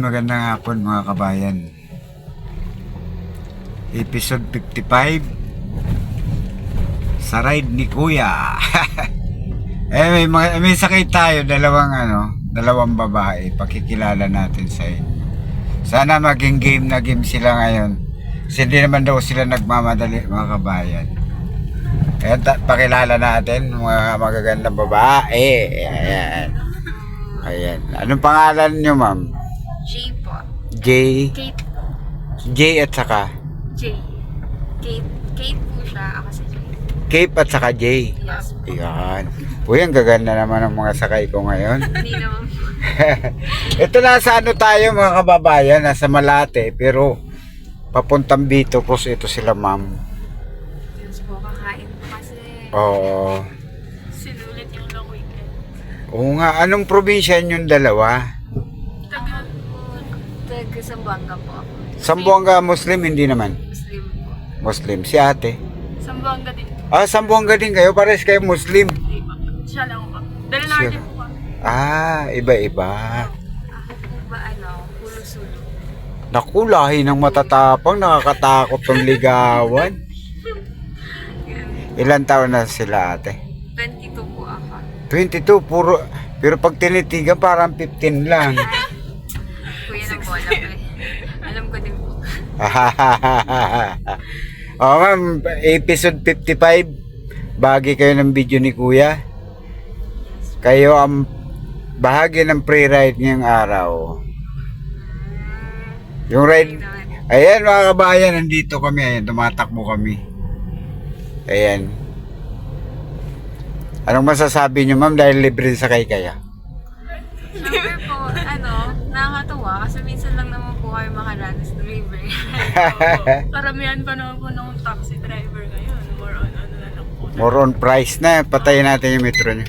magandang hapon mga kabayan. Episode 55 Sa ride ni Kuya. eh may, may sakay tayo, dalawang ano, dalawang babae. Pakikilala natin sa inyo. Sana maging game na game sila ngayon. Kasi hindi naman daw sila nagmamadali mga kabayan. Ayan, pakilala natin mga magagandang babae. Ayan. Ayan. Anong pangalan nyo, ma'am? J po. J, Kate. J at saka J. Kate. Kate po siya. Ako si J. Cape at saka J. Yes. Ayan. Uy, ang gaganda naman ng mga sakay ko ngayon. Hindi naman po. Ito nasa ano tayo mga kababayan, nasa Malate, pero papuntang Bito po ito sila ma'am. Yes po. Kakain po kasi. Oo. Sinulit yung long weekend. Oo nga, anong probinsya yung dalawa? Taga po. Sambuanga po ako. Sambuanga Muslim, hindi naman. Muslim po. Muslim, si ate. Sambuanga din. Ah, Sambuanga din kayo, pares kayo Muslim. Di ba? Siya lang po. Siya. din po kami. Ah, iba-iba. Ako po ba ano? Naku, lahi ng matatapang, nakakatakot tong ligawan. Ilan taon na sila ate? 22 po ako. 22, puro, pero pag tinitigan parang 15 lang. oh, ma'am, episode 55, bahagi kayo ng video ni Kuya. Kayo ang bahagi ng pre-ride ngayong araw. Yung ride, ayan mga kabayan, nandito kami, ayan, tumatakbo kami. Ayan. Anong masasabi niyo ma'am dahil libre sa kay kaya? Siyempre po, ano, nakakatuwa kasi kayo makaranas ng river. Karamihan pa naman po ng taxi driver ngayon. More on ano na lang po. More on price na. Patayin natin yung metro niyo.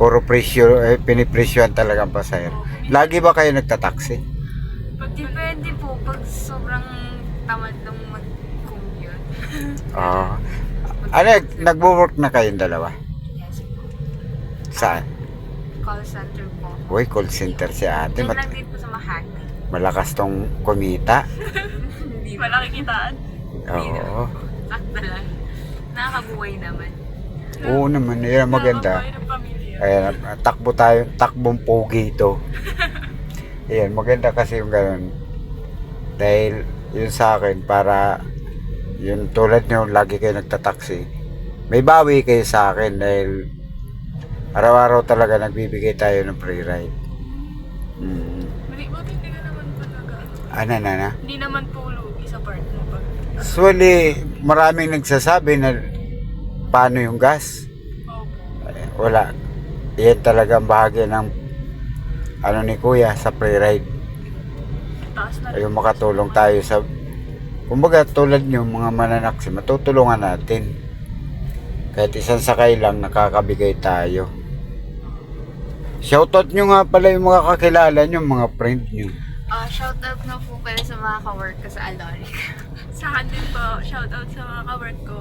Puro presyo, eh, pinipresyohan talaga ang pasahero. Lagi ba kayo nagtataksi? Pag Depende po pag sobrang tamad ng mag-commute. Oo. ano, nagwo-work na kayong dalawa? Yes po. Saan? Call center po. Uy, call center si ate. Mat- din po sa Makati. Malakas tong kumita. Hindi malaki kitaan. Oo. Sakta lang. Nakakabuhay naman. Oo naman, yun ang maganda. Nakakabuhay ng pamilya. Ayan, takbo tayo, takbong pogi ito. Ayan, maganda kasi yung ganun. Dahil yun sa akin, para yun tulad nyo, lagi kayo nagtataksi. May bawi kayo sa akin dahil araw-araw talaga nagbibigay tayo ng free ride. Mm. Hindi, buti hindi ka naman po nag Ano na na? Hindi naman po lugi sa part mo pag Usually, maraming nagsasabi na paano yung gas. Opo. Wala. Yan talaga ang bahagi ng ano ni Kuya sa free ride. Taas na Ayun makatulong tayo sa kumbaga tulad nyo mga mananaksi matutulungan natin kahit isang sakay lang nakakabigay tayo shoutout nyo nga pala yung mga kakilala nyo mga friend nyo Ah, shout out na po pala sa mga ka-work ko sa Aloric. Sa akin din po, shout out sa mga ka-work ko.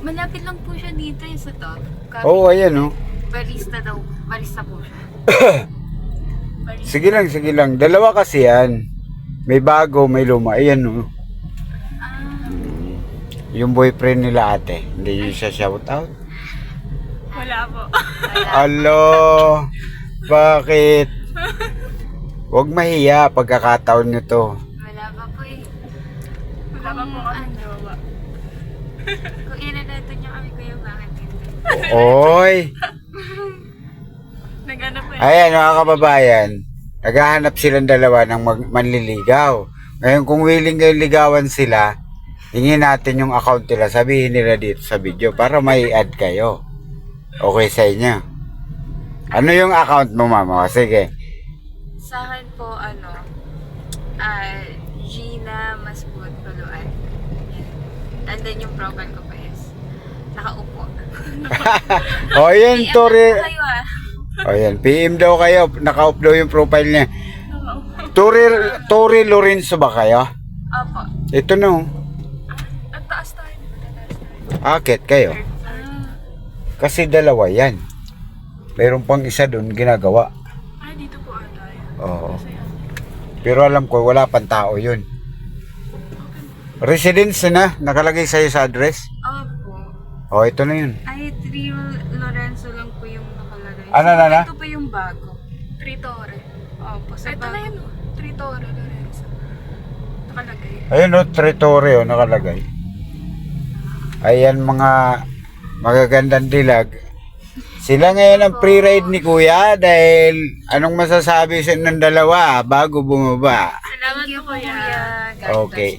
Malapit lang po siya dito yung sa top. Kami- oo ayan oh Barista daw. Barista po siya. Bari- sige lang sige lang dalawa kasi yan may bago may luma ayan oh Ah, yung boyfriend nila ate hindi nyo siya shoutout Wala po. wala. Alo, bakit? Huwag mahiya pagkakataon nyo to. Wala pa po eh. Wala pa po kami jowa. Kung inanato niyo kami kuya, bakit hindi? Oy! Naghanap po. Ayan mga kababayan, naghahanap silang dalawa ng mag- manliligaw. Ngayon kung willing kayong ligawan sila, hingin natin yung account nila, sabihin nila dito sa video para may add kayo. Okay sa inyo. Ano yung account mo mama? Sige. Sa akin po, ano, ah, Gina Masbut Tuluan. Yan. And then yung profile ko pa is, nakaupo. o yan, PM Tori. kayo ah. O yan, PM daw kayo. Naka-up daw yung profile niya. Tori, Tori Lorenzo ba kayo? Opo. Ito no. Taas tayo. Taas tayo. Akit kayo. Ah, Kasi dalawa yan. Mayroon pang isa doon ginagawa. Oo. Pero alam ko, wala pang tao yun. Residence na, nakalagay sa'yo sa address. Opo. O, ito na yun. Ay, Trio Lorenzo lang po yung nakalagay. Ano, ano, ano? Ito po yung bago. Tritore. Opo, sa Ito bago. na yun. oh. Tritore, Lorenzo. Nakalagay. Ayun o, Tritore o, nakalagay. Ayan mga magagandang dilag. Sila ngayon ang pre-ride ni Kuya dahil anong masasabi sa ng dalawa bago bumaba? Salamat po, kuya. Okay.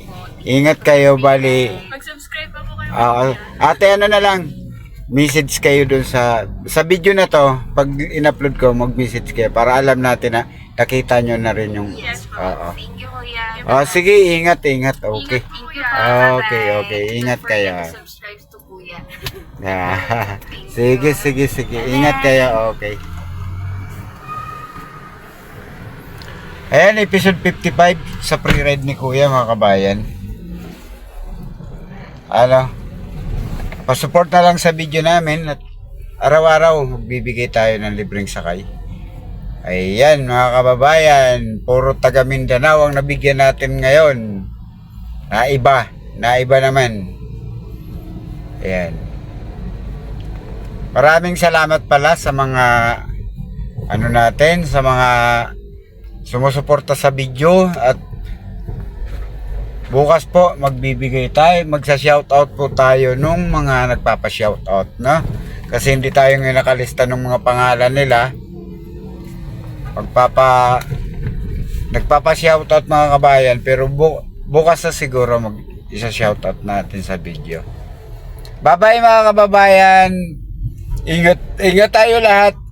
Ingat kayo, bali. Mag-subscribe pa po kayo. Ah, kuya. ate, ano na lang, message kayo dun sa, sa video na to, pag in-upload ko, mag-message kayo para alam natin na nakita nyo na rin yung, Yes po. oo. Thank you, kuya. Oh, sige, ingat, ingat, okay. Ah, Bye-bye. okay, okay. Ingat kayo. Kuya. Ah, sige, sige, sige. Ingat kayo, okay. Ayan, episode 55 sa pre-ride ni Kuya, mga kabayan. Ano, pasupport na lang sa video namin at araw-araw magbibigay tayo ng libreng sakay. Ayan, mga kababayan, puro taga Mindanao ang nabigyan natin ngayon. Naiba, naiba naman. Ayan. Maraming salamat pala sa mga ano natin, sa mga sumusuporta sa video at bukas po magbibigay tayo, magsa-shoutout po tayo nung mga nagpapa-shoutout, no? Kasi hindi tayo ngayon nakalista ng mga pangalan nila. Magpapa nagpapa-shoutout mga kabayan pero bu- bukas na siguro mag isa-shoutout natin sa video. Bye-bye mga kababayan. Ingat, ingat tayo lahat.